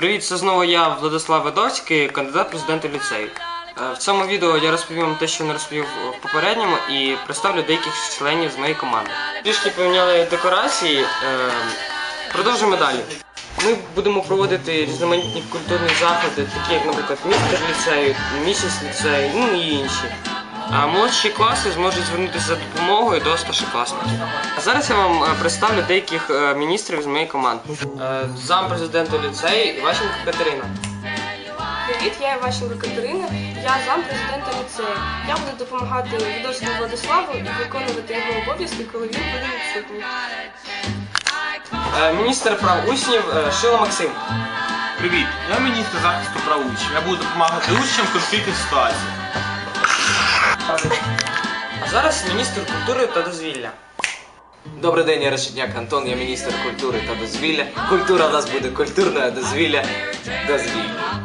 Привіт, це знову я, Владислав Ведоцький, кандидат в президенти ліцею. Е, В цьому відео я розповім вам те, що не розповів в попередньому, і представлю деяких членів з моєї команди. Трішки поміняли декорації. е, Продовжуємо далі. Ми будемо проводити різноманітні культурні заходи, такі як, наприклад, містер ліцею, місяць ліцею, ну і інші. А молодші класи зможуть звернутися за допомогою до старшокласників. А зараз я вам е, представлю деяких е, міністрів з моєї команди. Е, Зам президента ліцею Іващенко Катерина. Привіт, я Іващенко Катерина, я зам президента ліцею. Я буду допомагати Відоцькому Владиславу і виконувати його обов'язки, коли він буде відсутній. Міністр прав учнів Шило Максим. Привіт, я міністр захисту прав учнів. Я буду допомагати учням в конфліктних ситуаціях. А зараз міністр культури та дозвілля. Добрий день, я Решетняк Антон, я міністр культури та дозвілля. Культура у нас буде культурна, а дозвілля дозвілля.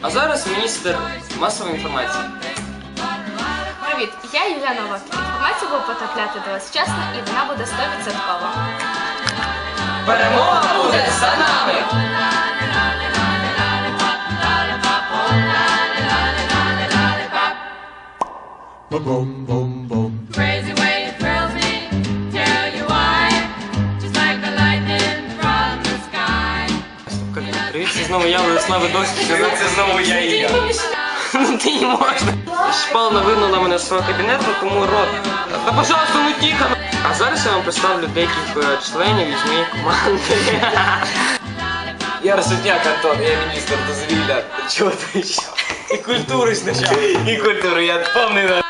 А зараз міністр масової інформації. Привіт, я Юлія Новак. Інформація буде потрапляти до вас вчасно і вона буде 100%. Перемога буде за нами! Crazy way it thrills me, tell you why. Just like the lightning from the sky. Привіт, знову я, Владислав Ведоцький. Це знову я і я. Ну ти не можна. Шпална вигнала мене з свого кабінету, тому рот. Та пожалуйста, ну тихо. А зараз я вам представлю деяких е, членів із моєї команди. Я Решетняк Антон, я міністр дозвілля. Чого ти ще? І культури спочатку. І культури, я повний на.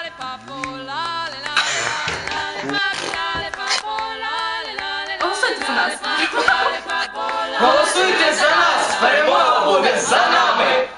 Нас! Голосуйте за нас! Перемога буде за нами!